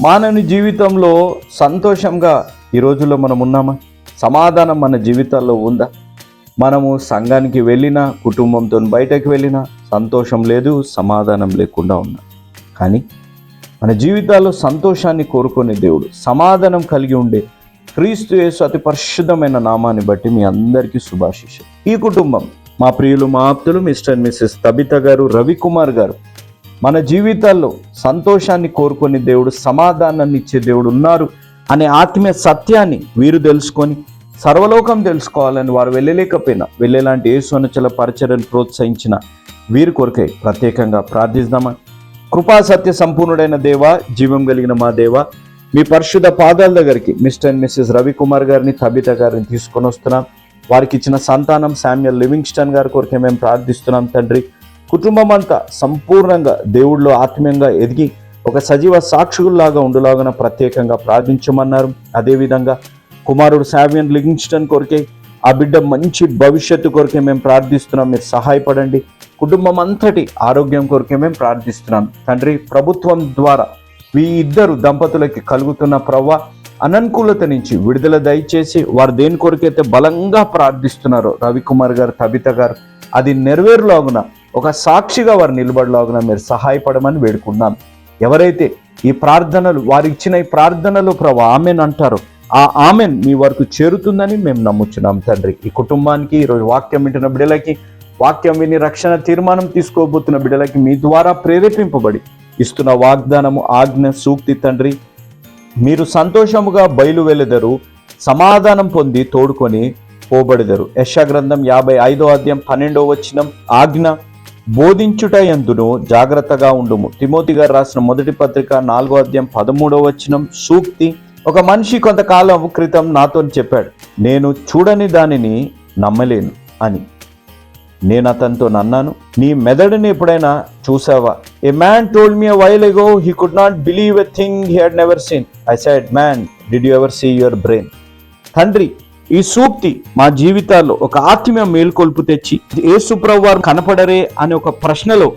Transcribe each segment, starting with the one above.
మానవుని జీవితంలో సంతోషంగా ఈ రోజుల్లో మనం ఉన్నామా? సమాధానం మన జీవితాల్లో ఉందా? మనము సంఘానికి వెళ్ళినా కుటుంబంతో బయటకు వెళ్ళినా సంతోషం లేదు సమాధానం లేకుండా ఉన్నాం. కానీ మన జీవితాల్లో సంతోషాన్ని కోరుకునే దేవుడు సమాధానం కలిగి ఉండే క్రీస్తు యేసు అతి పరిశుద్ధమైన నామాన్ని బట్టి మీ అందరికీ శుభాశిషం ఈ కుటుంబం మా ప్రియులు మా ఆప్తులు మిస్టర్ అండ్ మిస్సెస్ తబిత గారు రవికుమార్ గారు మన జీవితాల్లో సంతోషాన్ని కోరుకునే దేవుడు సమాధానాన్ని ఇచ్చే దేవుడు ఉన్నారు అనే ఆత్మీయ సత్యాన్ని వీరు తెలుసుకొని సర్వలోకం తెలుసుకోవాలని వారు వెళ్ళలేకపోయినా వెళ్ళేలాంటి యేసు అనుచల పరిచయను ప్రోత్సహించిన వీరి కొరకై ప్రత్యేకంగా ప్రార్థిద్దామా? కృపా సత్య సంపూర్ణుడైన దేవ జీవం కలిగిన మా దేవ మీ పరిశుద్ధ పాదాల దగ్గరికి మిస్టర్ అండ్ మిస్సెస్ రవికుమార్ గారిని తబిత గారిని తీసుకొని వస్తున్నాం. వారికి ఇచ్చిన సంతానం శామ్యుల్ లివింగ్స్టన్ గారి కొరకే మేము ప్రార్థిస్తున్నాం తండ్రి. కుటుంబం అంతా సంపూర్ణంగా దేవుడిలో ఆత్మీయంగా ఎదిగి ఒక సజీవ సాక్షుల్లాగా ఉండులాగా ప్రత్యేకంగా ప్రార్థించమన్నారు. అదేవిధంగా కుమారుడు సావియన్ లివింగ్స్టన్ కొరికే ఆ బిడ్డ మంచి భవిష్యత్తు కొరకే మేము ప్రార్థిస్తున్నాం. మీరు సహాయపడండి. కుటుంబం అంతటి ఆరోగ్యం కొరకే మేము ప్రార్థిస్తున్నాం. తండ్రి ప్రభుత్వం ద్వారా ఈ ఇద్దరు దంపతులకి కలుగుతున్న ప్రవ్వ అననుకూలత నుంచి విడుదల దయచేసి వారు దేని కొరకైతే బలంగా ప్రార్థిస్తున్నారో రవికుమార్ గారు తబిత గారు అది నెరవేరులాగున ఒక సాక్షిగా వారు నిలబడలాగున మీరు సహాయపడమని వేడుకున్నాం ఎవరైతే ఈ ప్రార్థనలు వారు ఇచ్చిన ఈ ప్రార్థనలు ప్రభు ఆమెన్ అంటారో ఆ ఆమెన్ మీ వరకు చేరుతుందని మేము నమ్ముచున్నాం తండ్రి. ఈ కుటుంబానికి ఈరోజు వాక్యం వింటున్న బిడ్డలకి వాక్యం విని రక్షణ తీర్మానం తీసుకోబోతున్న బిడ్డలకి మీ ద్వారా ప్రేరేపింపబడి ఇస్తున్న వాగ్దానము ఆజ్ఞ సూక్తి తండ్రి. మీరు సంతోషముగా బయలు వెళ్ళెదరు సమాధానం పొంది తోడుకొని పోబడెదరు. యశ గ్రంథం యాభై ఐదో అధ్యాయం పన్నెండో వచ్చినం ఆజ్ఞ. బోధించుట ఎందును జాగ్రత్తగా ఉండుము. తిమోతి గారు రాసిన మొదటి పత్రిక నాలుగో అధ్యాయం పదమూడో వచనం సూక్తి. ఒక మనిషి కొంతకాలం క్రితం నాతో చెప్పాడు నేను చూడని దానిని నమ్మలేను అని. నేను అతనితో నన్నాను నీ మెదడుని ఎప్పుడైనా చూసావా? A man told me while ago he could not believe a thing he had never seen I said man did you ever see your brain తండ్రి ఈ సూక్తి మా జీవితాల్లో ఒక ఆత్మీయ మేల్కొల్పు తెచ్చి ఏ వారు కనపడరే అనే ఒక ప్రశ్నలో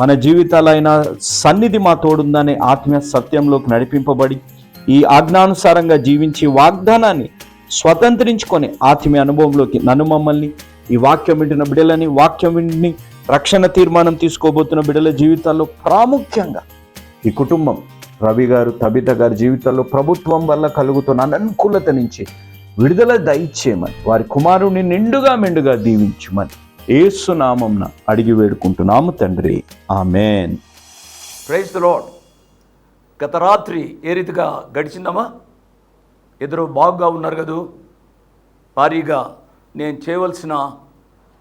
మన జీవితాలైన సన్నిధి మా తోడుందనే ఆత్మీయ సత్యంలోకి నడిపింపబడి ఈ ఆజ్ఞానుసారంగా జీవించి వాగ్దానాన్ని స్వతంత్రించుకొని ఆత్మీయ అనుభవంలోకి నన్ను మమ్మల్ని ఈ వాక్యం వింటున్న బిడ్డలని వాక్యం విని రక్షణ తీర్మానం తీసుకోబోతున్న బిడల జీవితాల్లో ప్రాముఖ్యంగా ఈ కుటుంబం రవి గారు తబిత గారి జీవితాల్లో ప్రభుత్వం వల్ల కలుగుతున్న అననుకూలత నుంచి విడుదల దయచేయమని వారి కుమారుని నిండుగా మెండుగా దీవించమని ఏసునామంన అడిగి వేడుకుంటున్నాము తండ్రి. ఆమెన్. ప్రైజ్ లాడ్ గత రాత్రి ఏ రీతిగా గడిచిందమ్మా? ఇద్దరు బాగుగా ఉన్నారు కదూ? భారీగా నేను చేయవలసిన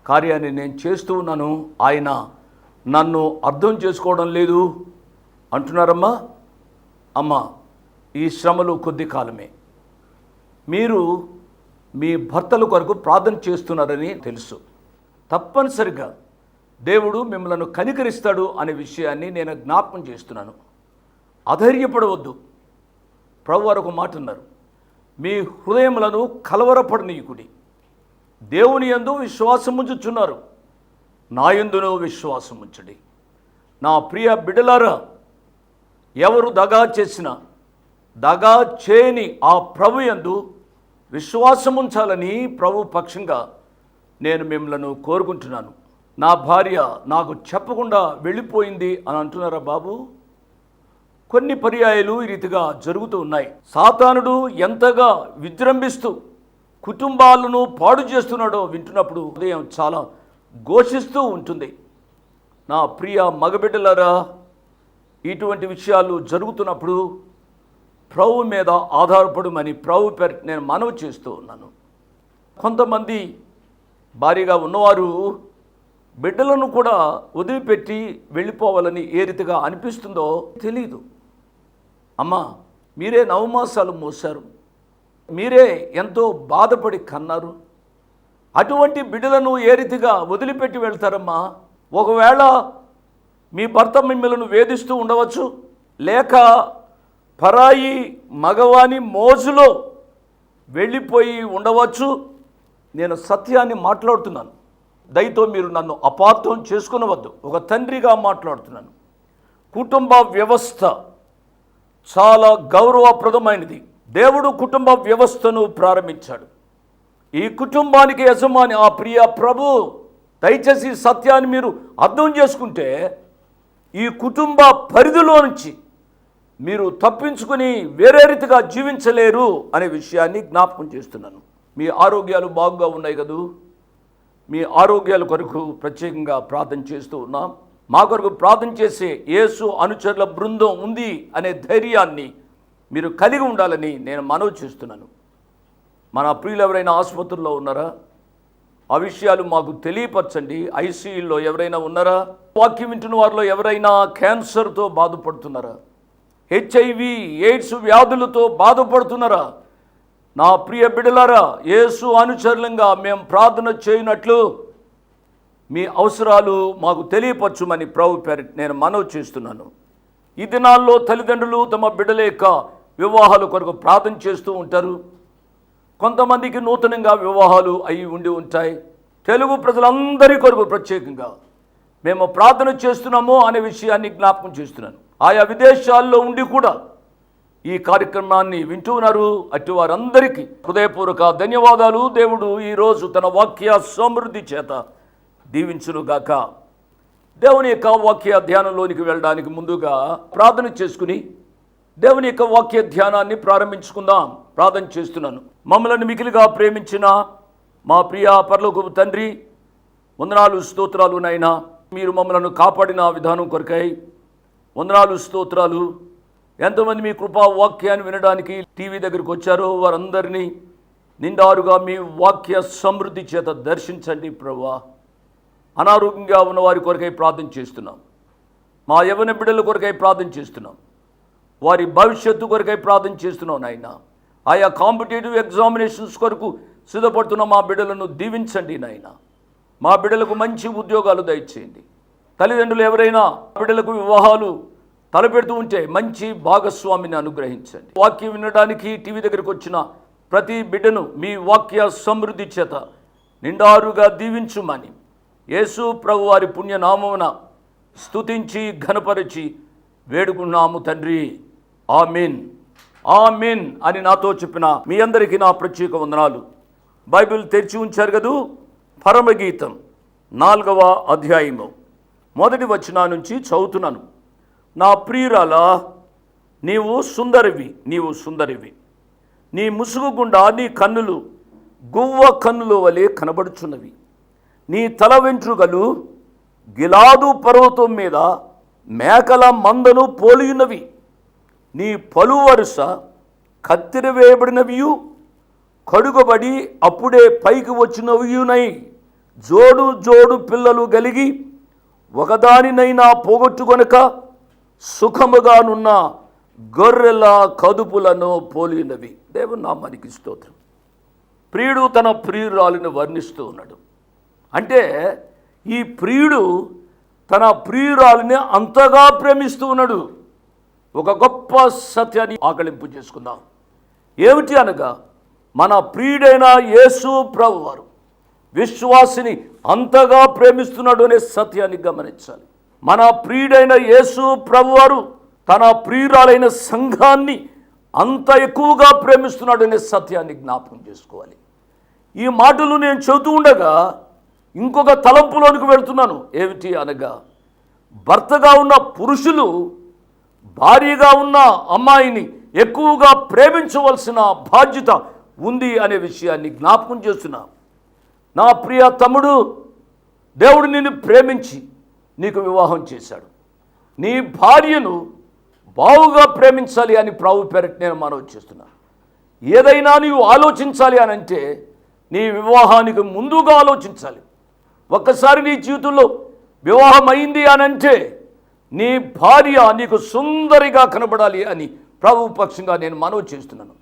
కార్యాన్ని నేను చేస్తూ ఉన్నాను. ఆయన నన్ను అర్థం చేసుకోవడం లేదు అంటున్నారమ్మా? అమ్మ ఈ శ్రమలు కొద్ది కాలమే. మీరు మీ భర్తల కొరకు ప్రార్థన చేస్తున్నారని తెలుసు. తప్పనిసరిగా దేవుడు మిమ్మల్ని కనికరిస్తాడు అనే విషయాన్ని నేను జ్ఞాపకం చేస్తున్నాను. అధైర్యపడవద్దు. ప్రభువారు ఒక మాట ఉన్నారు మీ హృదయములను కలవరపడనీయకుడి. దేవుని యందు విశ్వాసముంచుచున్నారు. నా ఎందునో విశ్వాసం ఉంచండి నా ప్రియ బిడలారా ఎవరు దగా చేసినా దగా చేయని ఆ ప్రభు విశ్వాసం ఉంచాలని ప్రభు పక్షంగా నేను మిమ్మల్ని కోరుకుంటున్నాను. నా భార్య నాకు చెప్పకుండా వెళ్ళిపోయింది అని అంటున్నారా బాబు? కొన్ని పర్యాయాలు ఈ రీతిగా జరుగుతూ ఉన్నాయి. సాతానుడు ఎంతగా విజృంభిస్తూ కుటుంబాలను పాడు చేస్తున్నాడో వింటున్నప్పుడు ఉదయం చాలా ఘోషిస్తూ ఉంటుంది. నా ప్రియ మగబిడ్డలారా ఇటువంటి విషయాలు జరుగుతున్నప్పుడు ప్రభు మీద ఆధారపడమని ప్రభు పేరు నేను మనవి చేస్తూ ఉన్నాను. కొంతమంది భారీగా ఉన్నవారు బిడ్డలను కూడా వదిలిపెట్టి వెళ్ళిపోవాలని ఏ రీతిగా అనిపిస్తుందో తెలియదు అమ్మా మీరే నవమాసాలు మోశారు. మీరే ఎంతో బాధపడి కన్నారు. అటువంటి బిడ్డలను ఏ రీతిగా వదిలిపెట్టి వెళ్తారమ్మా? ఒకవేళ మీ భర్త మిమ్మల్ని వేధిస్తూ ఉండవచ్చు లేక పరాయి మగవాని మోజులో వెళ్ళిపోయి ఉండవచ్చు. నేను సత్యాన్ని మాట్లాడుతున్నాను. దయతో మీరు నన్ను అపార్థం చేసుకునవద్దు. ఒక తండ్రిగా మాట్లాడుతున్నాను. కుటుంబ వ్యవస్థ చాలా గౌరవప్రదమైనది. దేవుడు కుటుంబ వ్యవస్థను ప్రారంభించాడు. ఈ కుటుంబానికి యజమాని ఆ ప్రియ ప్రభు దయచేసి సత్యాన్ని మీరు అర్థం చేసుకుంటే ఈ కుటుంబ పరిధిలో నుంచి మీరు తప్పించుకుని వేరే రీతిగా జీవించలేరు అనే విషయాన్ని జ్ఞాపకం చేస్తున్నాను. మీ ఆరోగ్యాలు బాగుగా ఉన్నాయి కదూ? మీ ఆరోగ్యాల కొరకు ప్రత్యేకంగా ప్రార్థన చేస్తూ ఉన్నాం. మా కొరకు ప్రార్థన చేసే యేసు అనుచరుల బృందం ఉంది అనే ధైర్యాన్ని మీరు కలిగి ఉండాలని నేను మనవి చేస్తున్నాను. మన ప్రియులు ఎవరైనా ఆసుపత్రుల్లో ఉన్నారా? ఆ విషయాలు మాకు తెలియపరచండి. ఐసీయూలో ఎవరైనా ఉన్నారా? వాక్యం వింటున్న వారిలో ఎవరైనా క్యాన్సర్తో బాధపడుతున్నారా? హెచ్ఐవి ఎయిడ్స్ వ్యాధులతో బాధపడుతున్నారా? నా ప్రియ బిడలారా యేసు అనుచరులంగా మేము ప్రార్థన చేయనట్లు మీ అవసరాలు మాకు తెలియపరచుమని ప్రభు పేరు నేను మనవి చేస్తున్నాను. ఈ దినాల్లో తల్లిదండ్రులు తమ బిడ్డల యొక్క వివాహాల కొరకు ప్రార్థన చేస్తూ ఉంటారు. కొంతమందికి నూతనంగా వివాహాలు అయి ఉండి ఉంటాయి. తెలుగు ప్రజలందరి కొరకు ప్రత్యేకంగా మేము ప్రార్థన చేస్తున్నాము అనే విషయాన్ని జ్ఞాపకం చేస్తున్నాను. ఆయా విదేశాల్లో ఉండి కూడా ఈ కార్యక్రమాన్ని వింటూ ఉన్నారు అటు వారందరికీ హృదయపూర్వక ధన్యవాదాలు. దేవుడు ఈరోజు తన వాక్య సమృద్ధి చేత దీవించునుగాక దేవుని యొక్క వాక్య ధ్యానంలోనికి వెళ్ళడానికి ముందుగా ప్రార్థన చేసుకుని దేవుని యొక్క వాక్య ధ్యానాన్ని ప్రారంభించుకుందాం. ప్రార్థన చేస్తున్నాను. మమ్మల్ని మిగిలిగా ప్రేమించిన మా ప్రియ పర్లకు తండ్రి వందనాలు స్తోత్రాలు నైనా మీరు మమ్మలను కాపాడిన విధానం కొరకై వందనాలు స్తోత్రాలు. ఎంతమంది మీ కృపా వాక్యాన్ని వినడానికి టీవీ దగ్గరికి వచ్చారో వారందరినీ నిండారుగా మీ వాక్య సమృద్ధి చేత దర్శించండి ప్రభా. అనారోగ్యంగా ఉన్న వారి కొరకై ప్రార్థన చేస్తున్నాం. మా యవన బిడ్డల కొరకై ప్రార్థన చేస్తున్నాం. వారి భవిష్యత్తు కొరకై ప్రార్థన చేస్తున్నాం నాయన. ఆయా కాంపిటేటివ్ ఎగ్జామినేషన్స్ కొరకు సిద్ధపడుతున్న మా బిడ్డలను దీవించండి నాయన. మా బిడ్డలకు మంచి ఉద్యోగాలు దయచేయండి. తల్లిదండ్రులు ఎవరైనా బిడ్డలకు వివాహాలు తలపెడుతూ ఉంటే మంచి భాగస్వామిని అనుగ్రహించండి. వాక్యం వినడానికి టీవీ దగ్గరకు వచ్చిన ప్రతి బిడ్డను మీ వాక్య సమృద్ధి చేత నిండారుగా దీవించుమని యేసు ప్రభు వారి పుణ్యనామమున స్తుతించి ఘనపరిచి వేడుకున్నాము తండ్రి. ఆమెన్. ఆమెన్ అని నాతో చెప్పిన మీ అందరికీ నా ప్రత్యేక వందనాలు. బైబిల్ తెరిచి ఉంచారు కదూ? పరమగీతం నాలుగవ అధ్యాయము. మొదటి వచనా నుంచి చదువుతున్నాను. నా ప్రియురాల నీవు సుందరివి నీవు సుందరివి. నీ ముసుగు గుండా నీ కన్నులు గువ్వ కన్నుల వలె కనబడుచున్నవి. నీ తల వెంట్రుకలు గిలాదు పర్వతం మీద మేకల మందను పోలియున్నవి. నీ పలు వరుస కత్తిర వేయబడినవియు కడుగబడి అప్పుడే పైకి వచ్చినవియునై. జోడు జోడు పిల్లలు కలిగి ఒకదానినైనా పోగొట్టుకొనక సుఖముగానున్న గొర్రెల కదుపులను పోలినవి. దేవుని నామానికి స్తోత్రం. ప్రియుడు తన ప్రియురాలిని వర్ణిస్తూ ఉన్నాడు. అంటే ఈ ప్రియుడు తన ప్రియురాలిని అంతగా ప్రేమిస్తూ ఉన్నాడు. ఒక గొప్ప సత్యాన్ని ఆకలింపు చేసుకుందాం. ఏమిటి అనగా మన ప్రియుడైన యేసు ప్రభువారు విశ్వాసిని అంతగా ప్రేమిస్తున్నాడు అనే సత్యాన్ని గమనించాలి. మన ప్రియుడైన యేసు ప్రభువారు తన ప్రియురాలైన సంఘాన్ని అంత ఎక్కువగా ప్రేమిస్తున్నాడు అనే సత్యాన్ని జ్ఞాపకం చేసుకోవాలి. ఈ మాటలు నేను చెబుతూ ఉండగా ఇంకొక తలంపులోనికి వెళ్తున్నాను. ఏమిటి అనగా భర్తగా ఉన్న పురుషులు భార్యగా ఉన్న అమ్మాయిని ఎక్కువగా ప్రేమించవలసిన బాధ్యత ఉంది అనే విషయాన్ని జ్ఞాపకం చేస్తున్నా నా ప్రియ తమ్ముడు దేవుడు నిన్ను ప్రేమించి నీకు వివాహం చేశాడు. నీ భార్యను బావుగా ప్రేమించాలి అని ప్రభు పేరట్ నేను మనవి చేస్తున్నా. ఏదైనా నీవు ఆలోచించాలి అని అంటే నీ వివాహానికి ముందుగా ఆలోచించాలి. ఒక్కసారి నీ జీవితంలో వివాహం అయింది అని అంటే నీ భార్య నీకు సుందరిగా కనబడాలి అని ప్రభు పక్షంగా నేను మనవి చేస్తున్నాను.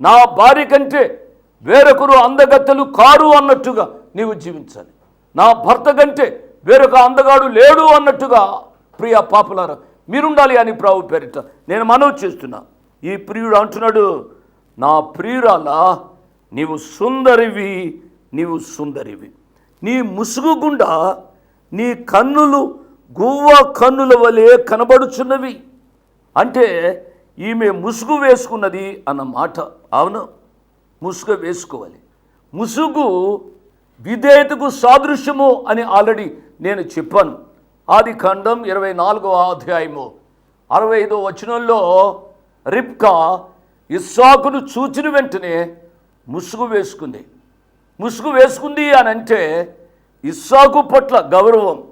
నా భార్య కంటే వేరొకరు అందగత్తెలు కారు అన్నట్టుగా నీవు జీవించాలి. నా భర్త కంటే వేరొక అందగాడు లేడు అన్నట్టుగా ప్రియ పాపులారా మీరుండాలి అని ప్రభు పేరిట నేను మనవి చేస్తున్నా. ఈ ప్రియుడు అంటున్నాడు నా ప్రియురాలా నీవు సుందరివి నీవు సుందరివి. నీ ముసుగు గుండా నీ కన్నులు గువ్వ కన్నుల వలె కనబడుచున్నవి. అంటే ఈమె ముసుగు వేసుకున్నది అన్న మాట అవును ముసుగు వేసుకోవాలి. ముసుగు విధేయతకు సాదృశ్యము అని ఆల్రెడీ నేను చెప్పాను. ఆది ఖండం ఇరవై నాలుగవ అధ్యాయము అరవై ఐదో వచనంలో రిప్కా ఇస్సాకును చూచిన వెంటనే ముసుగు వేసుకుంది. ముసుగు వేసుకుంది అని అంటే ఇస్సాకు పట్ల గౌరవం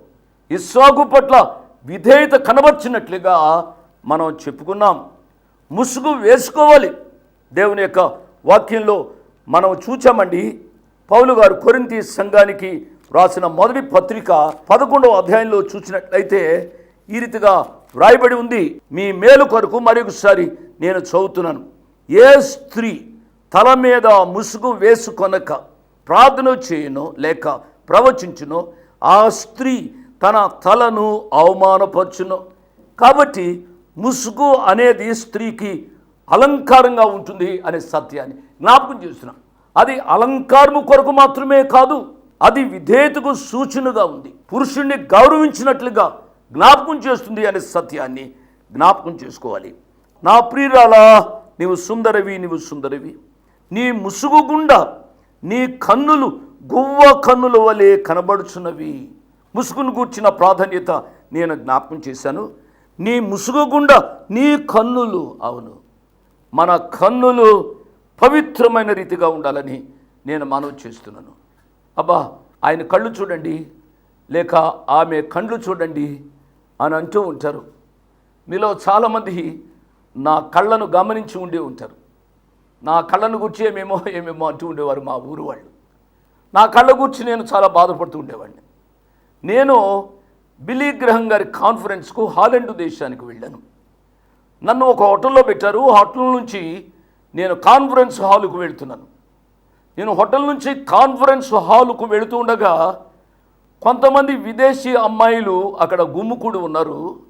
ఇస్సాకు పట్ల విధేయత కనబర్చినట్లుగా మనం చెప్పుకున్నాం. ముసుగు వేసుకోవాలి. దేవుని యొక్క వాక్యంలో మనం చూచామండి. పౌలు గారు కొరింతి సంఘానికి రాసిన మొదటి పత్రిక పదకొండవ అధ్యాయంలో చూసినట్లయితే ఈ రీతిగా వ్రాయబడి ఉంది. మీ మేలు కొరకు మరొకసారి నేను చదువుతున్నాను. ఏ స్త్రీ తల మీద ముసుగు వేసుకొనక ప్రార్థన చేయను లేక ప్రవచించును ఆ స్త్రీ తన తలను అవమానపరచును. కాబట్టి ముసుగు అనేది స్త్రీకి అలంకారంగా ఉంటుంది అనే సత్యాన్ని జ్ఞాపకం చేస్తున్నాం అది అలంకారము కొరకు మాత్రమే కాదు అది విధేయతకు సూచనగా ఉంది. పురుషుణ్ణి గౌరవించినట్లుగా జ్ఞాపకం చేస్తుంది అనే సత్యాన్ని జ్ఞాపకం చేసుకోవాలి. నా ప్రియురాలా నీవు సుందరవి నీవు సుందరవి. నీ ముసుగు గుండా నీ కన్నులు గువ్వ కన్నుల వలె కనబడుచున్నవి. ముసుగును గూర్చిన ప్రాధాన్యత నేను జ్ఞాపకం చేశాను. నీ ముసుగు గుండా నీ కన్నులు అవును. మన కన్నులు పవిత్రమైన రీతిగా ఉండాలని నేను మనవి చేస్తున్నాను. అబ్బా ఆయన కళ్ళు చూడండి లేక ఆమె కళ్ళు చూడండి అని అంటూ ఉంటారు. మీలో చాలామంది నా కళ్ళను గమనించి ఉండే ఉంటారు. నా కళ్ళను గుర్చి ఏమేమో ఏమేమో అంటూ ఉండేవారు మా ఊరు వాళ్ళు. నా కళ్ళ గురించి నేను చాలా బాధపడుతూ ఉండేవాడిని. నేను బిలీ గ్రహం గారి కాన్ఫరెన్స్కు హాలెండ్ దేశానికి వెళ్ళాను. నన్ను ఒక హోటల్లో పెట్టారు. హోటల్ నుంచి నేను కాన్ఫరెన్స్ హాలుకు వెళ్తున్నాను. నేను హోటల్ నుంచి కాన్ఫరెన్స్ హాలుకు వెళుతూ ఉండగా కొంతమంది విదేశీ అమ్మాయిలు అక్కడ గుమ్ముకుడు ఉన్నారు.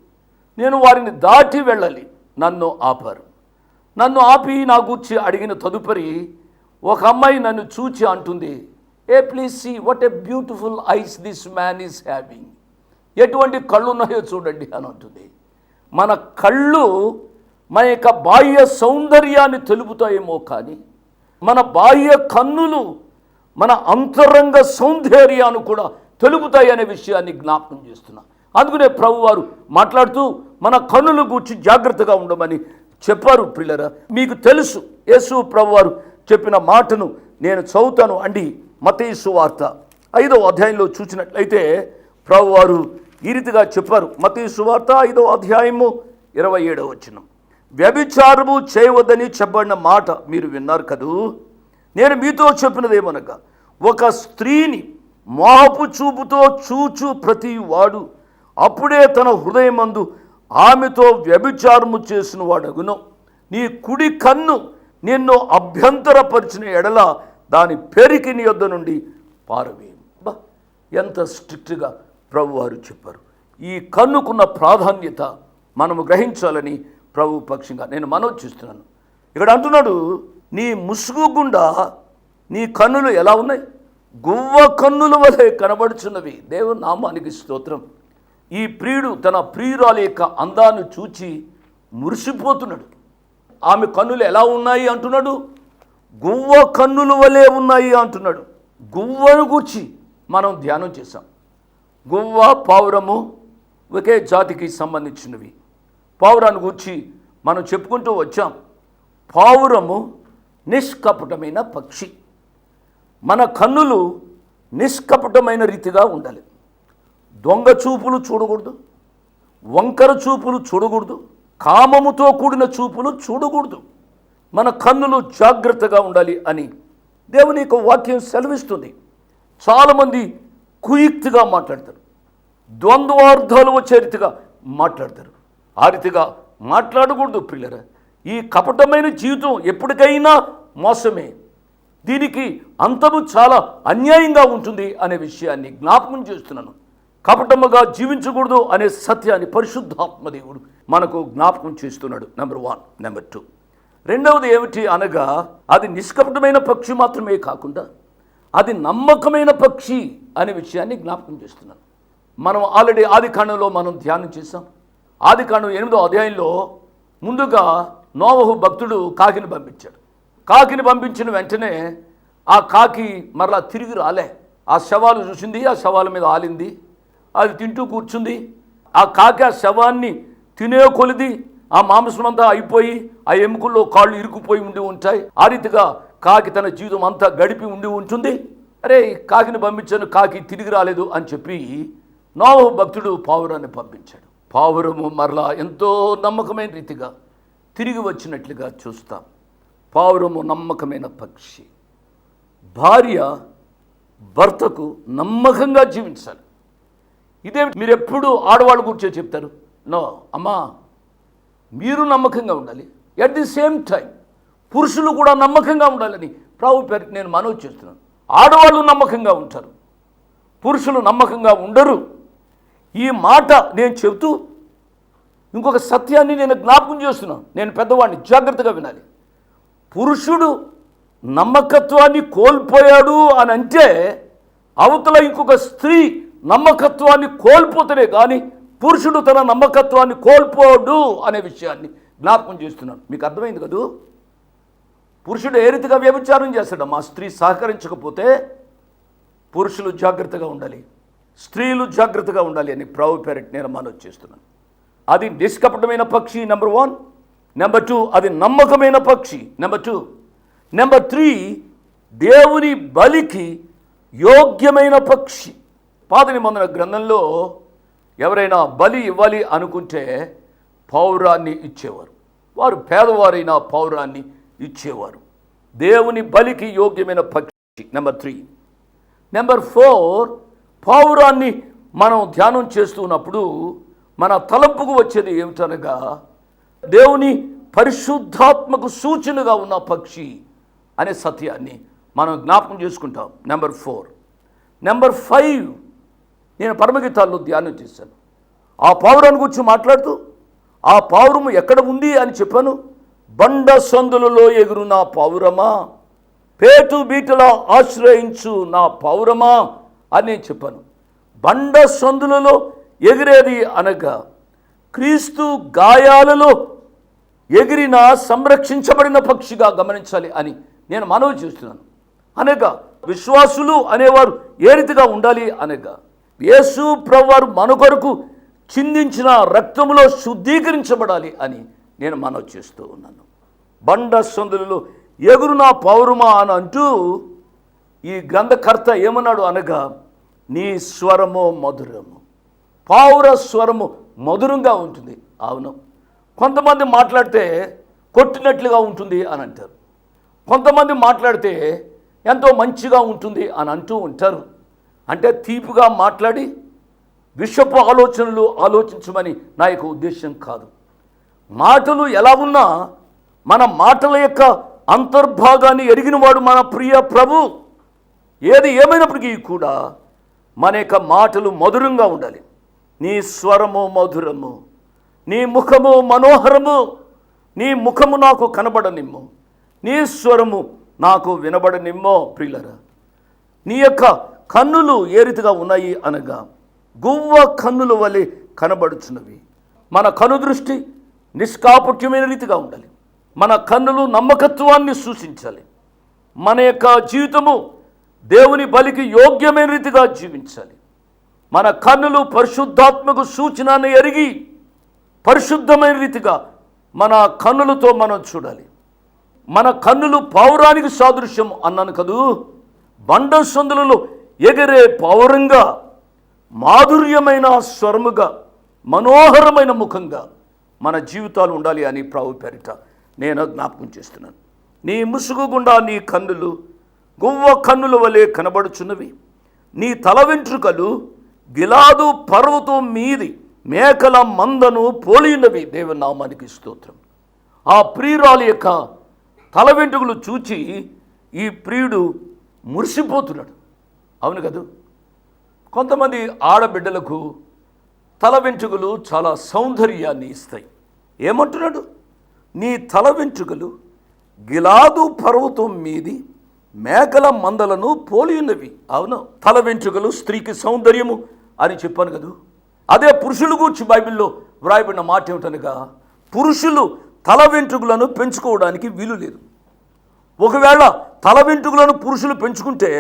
నేను వారిని దాటి వెళ్ళాలి. నన్ను ఆపారు. నన్ను ఆపి నా గురించి అడిగిన తదుపరి ఒక అమ్మాయి నన్ను చూచి అంటుంది a please see what a beautiful eyes this man is having ఎటువంటి కళ్ళు ఉన్నాయో చూడండి అని అంటుంది. మన కళ్ళు మన యొక్క బాహ్య సౌందర్యాన్ని తెలుపుతాయేమో కానీ మన బాహ్య కన్నులు మన అంతరంగ సౌందర్యాన్ని కూడా తెలుపుతాయి అనే విషయాన్ని జ్ఞాపకం చేస్తున్నా. అందుకనే ప్రభు వారు మాట్లాడుతూ మన కన్నుల గురించి జాగ్రత్తగా ఉండమని చెప్పారు పిల్లరా మీకు తెలుసు యేసు ప్రభు వారు చెప్పిన మాటను నేను చదువుతాను. అండి మతేసు వార్త ఐదవ అధ్యాయంలో చూసినట్లయితే ప్రభు వారు ఈ రీతిగా చెప్పారు. మతేసు వార్త ఐదో అధ్యాయము ఇరవై ఏడవ వచ్చినాం వ్యభిచారము చేయవద్దని చెప్పబడిన మాట మీరు విన్నారు కదూ? నేను మీతో చెప్పినదేమనగా ఒక స్త్రీని మోహపు చూపుతో చూచు ప్రతి వాడు అప్పుడే తన హృదయమందు ఆమెతో వ్యభిచారము చేసిన వాడగును నీ కుడి కన్ను నిన్ను అభ్యంతరపరిచిన ఎడల దాని పెరికి నీ యొద్ద నుండి పారవేయం. బా ఎంత స్ట్రిక్ట్గా ప్రభువారు చెప్పారు. ఈ కన్నుకున్న ప్రాధాన్యత మనము గ్రహించాలని ప్రభు పక్షంగా నేను మనవి చేస్తున్నాను. ఇక్కడ అంటున్నాడు నీ ముసుగు గుండా నీ కన్నులు ఎలా ఉన్నాయి? గువ్వ కన్నుల వలె కనబడుచున్నవి. దేవుని నామానికి స్తోత్రం. ఈ ప్రియుడు తన ప్రియురాలి యొక్క అందాన్ని చూచి మురిసిపోతున్నాడు. ఆమె కన్నులు ఎలా ఉన్నాయి? అంటున్నాడు. గువ్వ కన్నుల వలె ఉన్నాయి అంటున్నాడు. గువ్వను గూర్చి మనం ధ్యానం చేశాం. గువ్వ పావురము ఒకే జాతికి సంబంధించినవి. పావురాన్ని గూర్చి మనం చెప్పుకుంటూ వచ్చాం. పావురము నిష్కపటమైన పక్షి. మన కన్నులు నిష్కపటమైన రీతిగా ఉండాలి. దొంగ చూపులు చూడకూడదు వంకర చూపులు చూడకూడదు కామముతో కూడిన చూపులు చూడకూడదు. మన కన్నులు జాగ్రత్తగా ఉండాలి అని దేవుని యొక్క వాక్యం సెలవిస్తుంది. చాలామంది కుయుక్తిగా మాట్లాడతారు ద్వంద్వార్థాలు వచ్చే రీతిగా మాట్లాడతారు. ఆ రీతిగా మాట్లాడకూడదు పిల్లరా ఈ కపటమైన జీవితం ఎప్పటికైనా మోసమే. దీనికి అంతము చాలా అన్యాయంగా ఉంటుంది అనే విషయాన్ని జ్ఞాపకం చేస్తున్నాను. కపటముగా జీవించకూడదు అనే సత్యాన్ని పరిశుద్ధాత్మదేవుడు మనకు జ్ఞాపకం చేస్తున్నాడు నెంబర్ వన్. Number two. రెండవది ఏమిటి అనగా అది నిష్కపటమైన పక్షి మాత్రమే కాకుండా అది నమ్మకమైన పక్షి అనే విషయాన్ని జ్ఞాపకం చేస్తున్నాను. మనం ఆల్రెడీ ఆది కాండంలో మనం ధ్యానం చేసాం ఆది కాండం ఎనిమిదో అధ్యాయంలో ముందుగా నోవహు భక్తుడు కాకిని పంపించాడు. కాకిని పంపించిన వెంటనే ఆ కాకి మరలా తిరిగి రాలే. ఆ శవాలు చూసింది ఆ శవాల మీద ఆలింది అది తింటూ కూర్చుంది. ఆ కాకి ఆ శవాన్ని తినే కొలిది ఆ మాంసం అంతా అయిపోయి ఆ ఎముకల్లో కాళ్ళు ఇరుకుపోయి ఉండి ఉంటాయి. ఆ రీతిగా కాకి తన జీవితం అంతా గడిపి ఉండి ఉంటుంది. అరే కాకిని పంపించాను కాకి తిరిగి రాలేదు అని చెప్పి నోవహు భక్తుడు పావురాన్ని పంపించాడు. పావురము మరలా ఎంతో నమ్మకమైన రీతిగా తిరిగి వచ్చినట్లుగా చూస్తాం. పావురము నమ్మకమైన పక్షి. భార్య భర్తకు నమ్మకంగా జీవించాలి. ఇదే మీరు ఎప్పుడు ఆడవాళ్ళ గురించే చెప్తారు? నో అమ్మా మీరు నమ్మకంగా ఉండాలి. ఎట్ ది సేమ్ టైం పురుషులు కూడా నమ్మకంగా ఉండాలని ప్రభు పేరు నేను మనవి చేస్తున్నాను. ఆడవాళ్ళు నమ్మకంగా ఉంటారు. పురుషులు నమ్మకంగా ఉండరు. ఈ మాట నేను చెబుతూ ఇంకొక సత్యాన్ని నేను జ్ఞాపకం చేస్తున్నాను. నేను పెద్దవాడిని. జాగ్రత్తగా వినాలి. పురుషుడు నమ్మకత్వాన్ని కోల్పోయాడు అని అంటే అవతల ఇంకొక స్త్రీ నమ్మకత్వాన్ని కోల్పోతేనే కానీ పురుషుడు తన నమ్మకత్వాన్ని కోల్పోడు అనే విషయాన్ని జ్ఞాపకం చేస్తున్నాను. మీకు అర్థమైంది కదూ? పురుషుడు ఏ రీతిగా వ్యభిచారం చేస్తాడు మా స్త్రీ సహకరించకపోతే పురుషులు జాగ్రత్తగా ఉండాలి. స్త్రీలు జాగ్రత్తగా ఉండాలి అని ప్రభు పేరెట్ నేను మనవి చేస్తున్నాను. అది నిష్కపటమైన పక్షి నెంబర్ వన్ నెంబర్ టూ అది నమ్మకమైన పక్షి నెంబర్ టూ నెంబర్ త్రీ దేవుని బలికి యోగ్యమైన పక్షి. పాత నిబంధన గ్రంథంలో ఎవరైనా బలి ఇవ్వాలి అనుకుంటే పౌరాన్ని ఇచ్చేవారు. వారు పేదవారైన పౌరాన్ని ఇచ్చేవారు. దేవుని బలికి యోగ్యమైన పక్షి నెంబర్ త్రీ నెంబర్ ఫోర్ పావురాన్ని మనం ధ్యానం చేస్తున్నప్పుడు మన తలంపుకు వచ్చేది ఏమిటనగా దేవుని పరిశుద్ధాత్మకు సూచనగా ఉన్న పక్షి అనే సత్యాన్ని మనం జ్ఞాపకం చేసుకుంటాం. నెంబర్ ఫోర్ నెంబర్ ఫైవ్ నేను పరమగీతాల్లో ధ్యానం చేశాను. ఆ పావురాన్ని గురించి మాట్లాడుతూ ఆ పావురము ఎక్కడ ఉంది? అని చెప్పాను. బండ సందులలో ఎగురు నా పావురమా? పేటు బీటలో ఆశ్రయించు నా పావురమా? అని నేను చెప్పాను. బండ సందులలో ఎగిరేది అనగా క్రీస్తు గాయాలలో ఎగిరిన సంరక్షించబడిన పక్షిగా గమనించాలి అని నేను మనవి చేస్తున్నాను. అనగా విశ్వాసులు అనేవారు ఏ రీతిగా ఉండాలి అనగా యేసు ప్రవ్వారు మన కొరకు చిందించిన రక్తంలో శుద్ధీకరించబడాలి అని నేను మనవి చేస్తూ ఉన్నాను. బండ సందులలో ఎగురు నా పౌరుమా అని అంటూ ఈ గ్రంథకర్త ఏమన్నాడు అనగా నీ స్వరము మధురము. పావుర స్వరము మధురంగా ఉంటుంది. అవును. కొంతమంది మాట్లాడితే కొట్టినట్లుగా ఉంటుంది అని అంటారు. కొంతమంది మాట్లాడితే ఎంతో మంచిగా ఉంటుంది అని అంటూ ఉంటారు. అంటే తీపిగా మాట్లాడి విషపు ఆలోచనలు ఆలోచించమని నా యొక్క ఉద్దేశం కాదు. మాటలు ఎలా ఉన్నా మన మాటల యొక్క అంతర్భాగాన్ని ఎరిగినవాడు మన ప్రియ ప్రభు. ఏది ఏమైనప్పటికీ కూడా మన యొక్క మాటలు మధురంగా ఉండాలి. నీ స్వరము మధురము నీ ముఖము మనోహరము నీ ముఖము నాకు కనబడనిమ్ము నీ స్వరము నాకు వినబడనిమ్మో ప్రియులరా. నీ యొక్క కన్నులు ఏ రీతిగా ఉన్నాయి అనగా గువ్వ కన్నుల వలె కనబడుచున్నవి. మన కను దృష్టి నిష్కాపుట్యమైన రీతిగా ఉండాలి. మన కన్నులు నమ్మకత్వాన్ని సూచించాలి. మన యొక్క జీవితము దేవుని బలికి యోగ్యమైన రీతిగా జీవించాలి. మన కన్నులు పరిశుద్ధాత్మకు సూచనను ఎరిగి పరిశుద్ధమైన రీతిగా మన కన్నులతో మనం చూడాలి. మన కన్నులు పౌరానికి సాదృశ్యం అన్నాను కదూ? బండ సందులలో ఎగిరే పౌరంగా మాధుర్యమైన స్వరముగా మనోహరమైన ముఖంగా మన జీవితాలు ఉండాలి అని ప్రభు పేరిట నేను జ్ఞాపకం చేస్తున్నాను. నీ ముసుగు గుండా నీ కన్నులు గువ్వ కన్నుల వలె కనబడుచున్నవి. నీ తల వెంట్రుకలు గిలాదు పర్వతం మీది మేకల మందను పోలినవి దేవనామానికి నామానికి స్తోత్రం. ఆ ప్రియురాలి యొక్క తల వెంట్రుకలు చూచి ఈ ప్రియుడు మురిసిపోతున్నాడు. అవును కదూ? కొంతమంది ఆడబిడ్డలకు తల వెంట్రుకలు చాలా సౌందర్యాన్ని ఇస్తాయి. ఏమంటున్నాడు? నీ తల వెంట్రుకలు గిలాదు పర్వతం మీది మేకల మందలను పోలి ఉన్నవి అవును తల వెంట్రుకలు స్త్రీకి సౌందర్యము అని చెప్పాను కదా. అదే పురుషులు గూర్చి బైబిల్లో వ్రాయబడిన మాట ఏమిటనగా పురుషులు తల వెంట్రుకలను పెంచుకోవడానికి వీలు లేదు. ఒకవేళ తల వెంట్రుకలను పురుషులు పెంచుకుంటే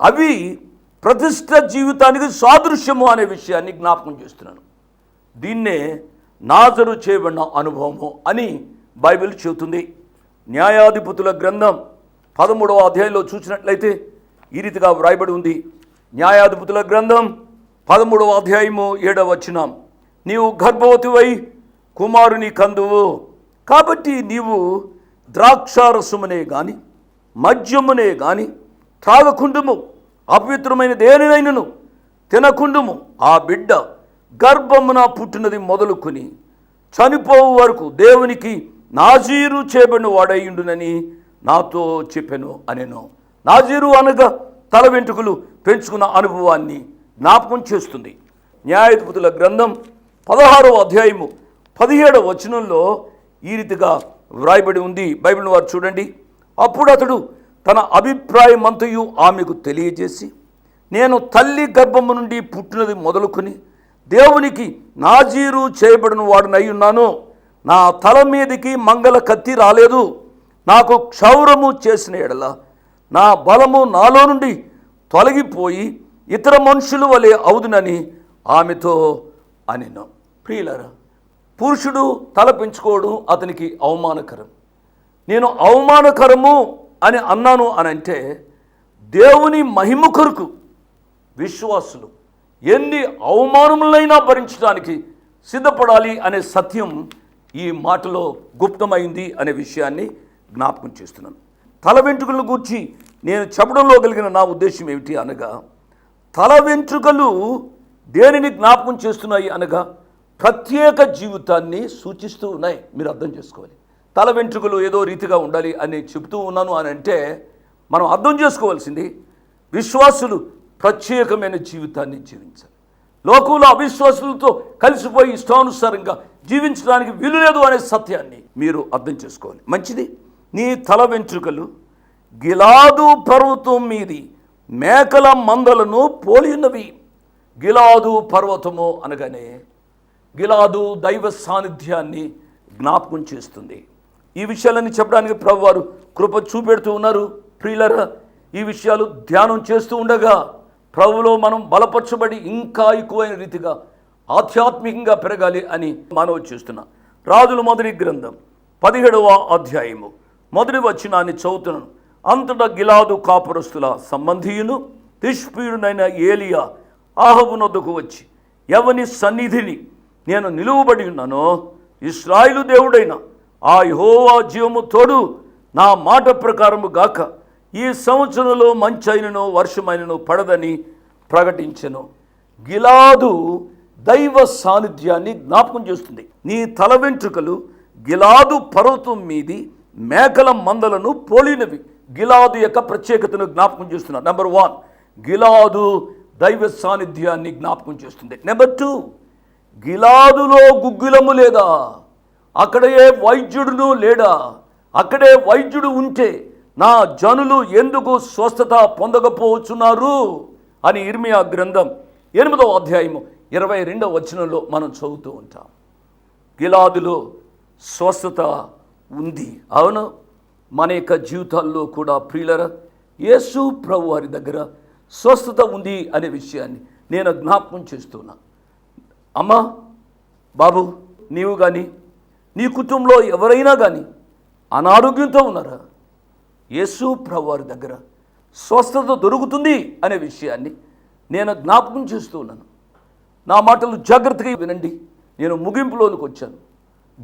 అవి ప్రతిష్ట జీవితానికి సాదృశ్యము అనే విషయాన్ని జ్ఞాపకం చేస్తున్నాను. దీన్నే నాజరు చేయబడిన అనుభవము అని బైబిల్ చెబుతుంది. న్యాయాధిపతుల గ్రంథం పదమూడవ అధ్యాయంలో చూసినట్లయితే ఈ రీతిగా వ్రాయబడి ఉంది. న్యాయాధిపతుల గ్రంథం పదమూడవ అధ్యాయము ఏడవ వచ్చినాం నీవు గర్భవతివై కుమారుని కందువు. కాబట్టి నీవు ద్రాక్షారసమునే గాని మద్యమునే గాని త్రాగకుండుము. అపవిత్రమైన దేనినైనను తినకుండుము. ఆ బిడ్డ గర్భమున పుట్టినది మొదలుకొని చనిపోవు వరకు దేవునికి నాజీరు చేయబడిన వాడయ్యుండునని నాతో చెప్పాను అనేను. నాజీరు అనగా తల వెంట్రుకలు పెంచుకున్న అనుభవాన్ని జ్ఞాపకం చేస్తుంది. న్యాయాధిపతుల గ్రంథం పదహారవ అధ్యాయము పదిహేడవ వచనంలో ఈ రీతిగా వ్రాయబడి ఉంది. బైబిల్ వారు చూడండి. అప్పుడు అతడు తన అభిప్రాయమంతయు ఆమెకు తెలియజేసి నేను తల్లి గర్భము నుండి పుట్టినది మొదలుకొని దేవునికి నాజీరు చేయబడిన వాడినై ఉన్నాను. నా తల మీదకి మంగళ కత్తి రాలేదు. నాకు క్షౌరము చేసిన ఎడల నా బలము నాలో నుండి తొలగిపోయి ఇతర మనుషులు వలె అవుదునని ఆమెతో అనిను. ప్రియులరా పురుషుడు తలపించుకోవడం అతనికి అవమానకరం. నేను అవమానకరము అని అన్నాను అని అంటే దేవుని మహిమ కొరకు విశ్వాసులు ఎన్ని అవమానములైనా భరించడానికి సిద్ధపడాలి అనే సత్యం ఈ మాటలో గుప్తమైంది అనే విషయాన్ని జ్ఞాపకం చేస్తున్నాను. తల వెంట్రుకలను గూర్చి నేను చెప్పడంలో కలిగిన నా ఉద్దేశం ఏమిటి అనగా తల వెంట్రుకలు దేనిని జ్ఞాపకం చేస్తున్నాయి అనగా ప్రత్యేక జీవితాన్ని సూచిస్తూ ఉన్నాయి. మీరు అర్థం చేసుకోవాలి. తల వెంట్రుకలు ఏదో రీతిగా ఉండాలి అని చెబుతూ ఉన్నాను అని అంటే మనం అర్థం చేసుకోవాల్సింది విశ్వాసులు ప్రత్యేకమైన జీవితాన్ని జీవించాలి. లోకంలో అవిశ్వాసులతో కలిసిపోయి ఇష్టానుసారంగా జీవించడానికి వీలు లేదు అనే సత్యాన్ని మీరు అర్థం చేసుకోవాలి. మంచిది. నీ తల వెంట్రుకలు గిలాదు పర్వతం మీది మేకల మందలను పోలినవి గిలాదు పర్వతము అనగానే గిలాదు దైవ సాన్నిధ్యాన్ని జ్ఞాపకం చేస్తుంది. ఈ విషయాలన్నీ చెప్పడానికి ప్రభువారు కృప చూపెడుతూ ఉన్నారు. ప్రియులరా ఈ విషయాలు ధ్యానం చేస్తూ ఉండగా ప్రభులో మనం బలపరచబడి ఇంకా ఎక్కువైన రీతిగా ఆధ్యాత్మికంగా పెరగాలి అని మనవి చేస్తున్నా. రాజుల మొదటి గ్రంథం పదిహేడవ అధ్యాయము. మొదటి వచనాన్ని చదువుతున్నాను. అంతటా గిలాదు కాపురస్తుల సంబంధీయును తిష్పీయుడైన ఏలియా ఆహబునొద్దకు వచ్చి ఎవని సన్నిధిని నేను నిలువబడి ఉన్నానో ఇస్రాయిలు దేవుడైన ఆ యహోవా జీవము తోడు నా మాట ప్రకారము గాక ఈ సంవత్సరంలో మంచైనను వర్షమైనను పడదని ప్రకటించెను. గిలాదు దైవ సాన్నిధ్యాన్ని జ్ఞాపకం చేస్తుంది. నీ తల వెంట్రుకలు గిలాదు పర్వతం మీది మేకల మందలను పోలినవి. గిలాదు యొక్క ప్రత్యేకతను జ్ఞాపకం చేస్తున్నారు. నెంబర్ వన్ గిలాదు దైవ సాన్నిధ్యాన్ని జ్ఞాపకం చేస్తుంది. నెంబర్ టూ గిలాదులో గుగ్గులము లేదా? అక్కడే వైద్యుడును లేడా? అక్కడే వైద్యుడు ఉంటే నా జనులు ఎందుకు స్వస్థత పొందకపోవచ్చున్నారు? అని ఇర్మియా గ్రంథం ఎనిమిదవ అధ్యాయము ఇరవై రెండవ వచనంలో మనం చదువుతూ ఉంటాం. గిలాదులో స్వస్థత ఉంది. అవును మన యొక్క జీవితాల్లో కూడా ప్రియులర యేసు ప్రభు వారి దగ్గర స్వస్థత ఉంది అనే విషయాన్ని నేను జ్ఞాపకం చేస్తున్నా. అమ్మా బాబు నీవు కానీ నీ కుటుంబంలో ఎవరైనా కానీ అనారోగ్యంతో ఉన్నారా? యేసు ప్రభు వారి దగ్గర స్వస్థత దొరుకుతుంది అనే విషయాన్ని నేను జ్ఞాపకం చేస్తూ ఉన్నాను నా మాటలు జాగ్రత్తగా వినండి. నేను ముగింపులోనికి వచ్చాను.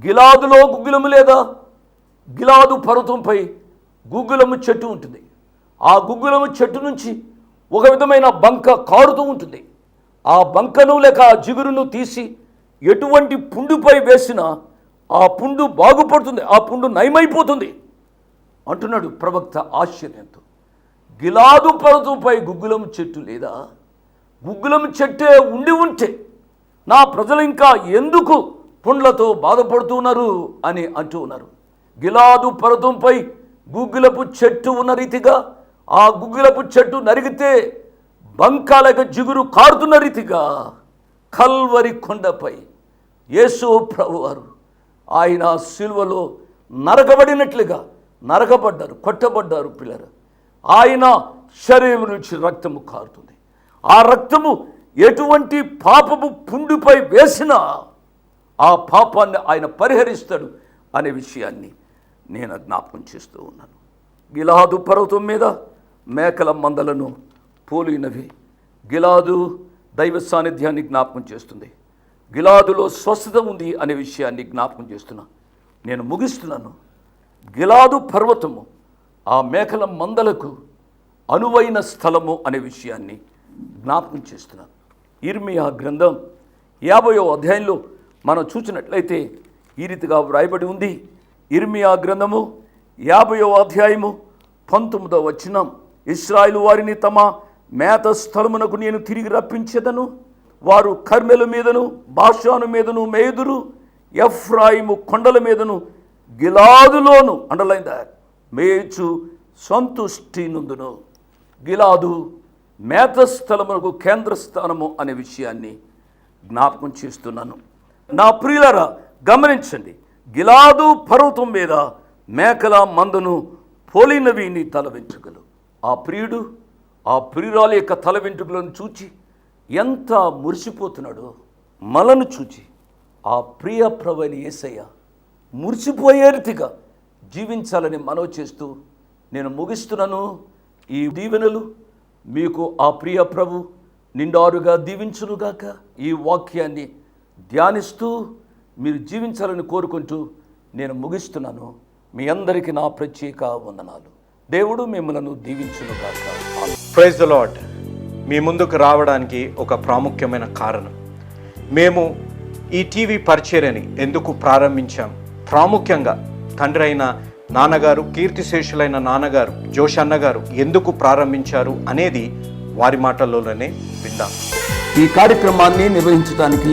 గిలాదులో గుగ్గిలము లేదా? గిలాదు పర్వతంపై గుగ్గులము చెట్టు ఉంటుంది. ఆ గుగ్గులము చెట్టు నుంచి ఒక విధమైన బంక కారుతూ ఉంటుంది. ఆ బంకను లేక ఆ జిగురును తీసి ఎటువంటి పుండుపై వేసినా ఆ పుండు బాగుపడుతుంది ఆ పుండు నయమైపోతుంది అంటున్నాడు ప్రవక్త ఆశ్చర్యంతో. గిలాదు పర్వతంపై గుగ్గులం చెట్టు లేదా? గుగ్గులం చెట్టే ఉండి ఉంటే నా ప్రజలు ఇంకా ఎందుకు పుండ్లతో బాధపడుతున్నారు అని అంటూ ఉన్నారు. గిలాదు పర్వతంపై గుగ్గులపు చెట్టు ఉన్న రీతిగా ఆ గుగ్గులపు చెట్టు నరిగితే బంకాలక జిగురు కారుతున్న రీతిగా కల్వరి కొండపై యేసు ప్రభువారు ఆయన సిల్వలో నరకబడినట్లుగా నరకబడ్డారు కొట్టబడ్డారు పిల్లలు. ఆయన శరీరం నుంచి రక్తము కారుతుంది. ఆ రక్తము ఎటువంటి పాపము పుండుపై వేసినా ఆ పాపాన్ని ఆయన పరిహరిస్తాడు అనే విషయాన్ని నేను జ్ఞాపకం చేస్తూ ఉన్నాను. గిలాదు పర్వతం మీద మేకల మందలను పోలినవి. గిలాదు దైవ సాన్నిధ్యాన్ని జ్ఞాపకం చేస్తుంది. గిలాదులో స్వస్థత ఉంది అనే విషయాన్ని జ్ఞాపకం చేస్తున్నా. నేను ముగిస్తున్నాను. గిలాదు పర్వతము ఆ మేకల మందలకు అనువైన స్థలము అనే విషయాన్ని జ్ఞాపకం చేస్తున్నాను ఇర్మియా గ్రంథం యాభయో అధ్యాయంలో మనం చూసినట్లయితే ఈ రీతిగా వ్రాయబడి ఉంది. ఇర్మియా గ్రంథము యాభయో అధ్యాయము పంతొమ్మిదో వచ్చినం ఇస్రాయిల్ వారిని తమ మేత స్థలమునకు నేను తిరిగి రప్పించేదను. వారు కర్మెల మీదను బాషాను మీదను మేదురు ఎఫ్రాయిము కొండల మీదను గిలాదులోను అండర్లైన్ దాట్. మేచు సంతుష్టి నుందును గిలాదు మేత స్థలమునకు కేంద్ర స్థానము అనే విషయాన్ని జ్ఞాపకం చేస్తున్నాను. నా ప్రియులరా గమనించండి. గిలాదు పర్వతం మీద మేకల మందను పోలినవి నీ తల వెంట్రుకలు. ఆ ప్రియుడు ఆ ప్రియురాలి యొక్క తల వెంట్రుకలను చూచి ఎంత మురిసిపోతున్నాడో మలను చూచి ఆ ప్రియ ప్రవని ఏసయ్య మురిసిపోయే రీతిగా జీవించాలని మనవి చేస్తూ నేను ముగిస్తున్నాను ఈ దీవెనలు. మీకు ఆ ప్రియ ప్రభు నిండారుగా దీవించునుగాక ఈ వాక్యాన్ని ధ్యానిస్తూ మీరు జీవించాలని కోరుకుంటూ నేను ముగిస్తున్నాను. మీ అందరికీ నా ప్రత్యేక వందనాలు. దేవుడు మిమ్మలను ఆమేన్. ప్రైజ్ ద లాడ్ మీ ముందుకు రావడానికి ఒక ప్రాముఖ్యమైన కారణం. మేము ఈ టీవీ పరిచర్యని ఎందుకు ప్రారంభించాం? ప్రాముఖ్యంగా తండ్రి అయిన నాన్నగారు కీర్తిశేషులైన నాన్నగారు జోష్ అన్నగారు ఎందుకు ప్రారంభించారు అనేది వారి మాటల్లోనే విందాం. ఈ కార్యక్రమాన్ని నిర్వహించడానికి